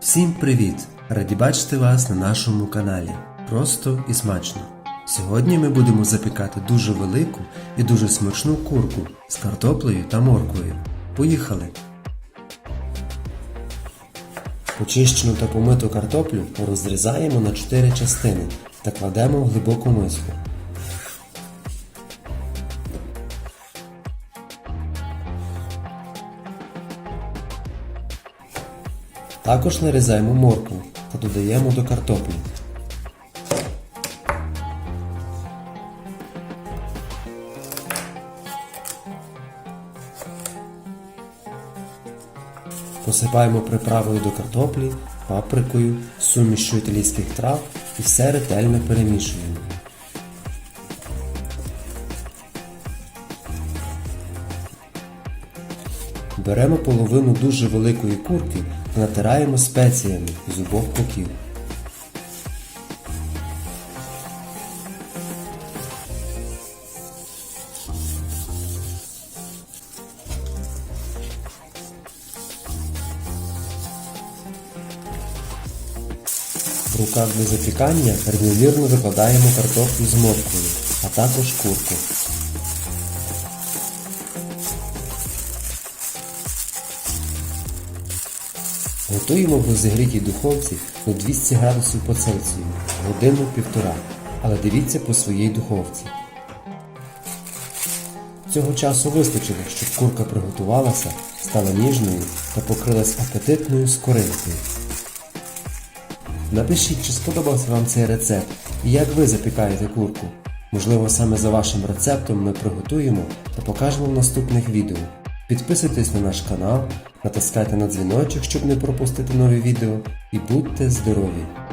Всім привіт! Раді бачити вас на нашому каналі. Просто і смачно. Сьогодні ми будемо запікати дуже велику і дуже смачну курку з картоплею та морквою. Поїхали! Почищену та помиту картоплю розрізаємо на 4 частини та кладемо в глибоку миску. Також нарізаємо моркву та додаємо до картоплі. Посипаємо приправою до картоплі, паприкою, сумішю італійських трав і все ретельно перемішуємо. Беремо половину дуже великої курки та натираємо спеціями з обох боків. В руках для запікання рівномірно викладаємо картоплю з морквою, а також курку. Готуємо в розігрітій духовці до 200 градусів по Цельсію годину-півтора, але дивіться по своїй духовці. Цього часу вистачило, щоб курка приготувалася, стала ніжною та покрилась апетитною скоринкою. Напишіть, чи сподобався вам цей рецепт і як ви запікаєте курку. Можливо, саме за вашим рецептом ми приготуємо та покажемо в наступних відео. Підписуйтесь на наш канал, натискайте на дзвіночок, щоб не пропустити нові відео, і будьте здорові!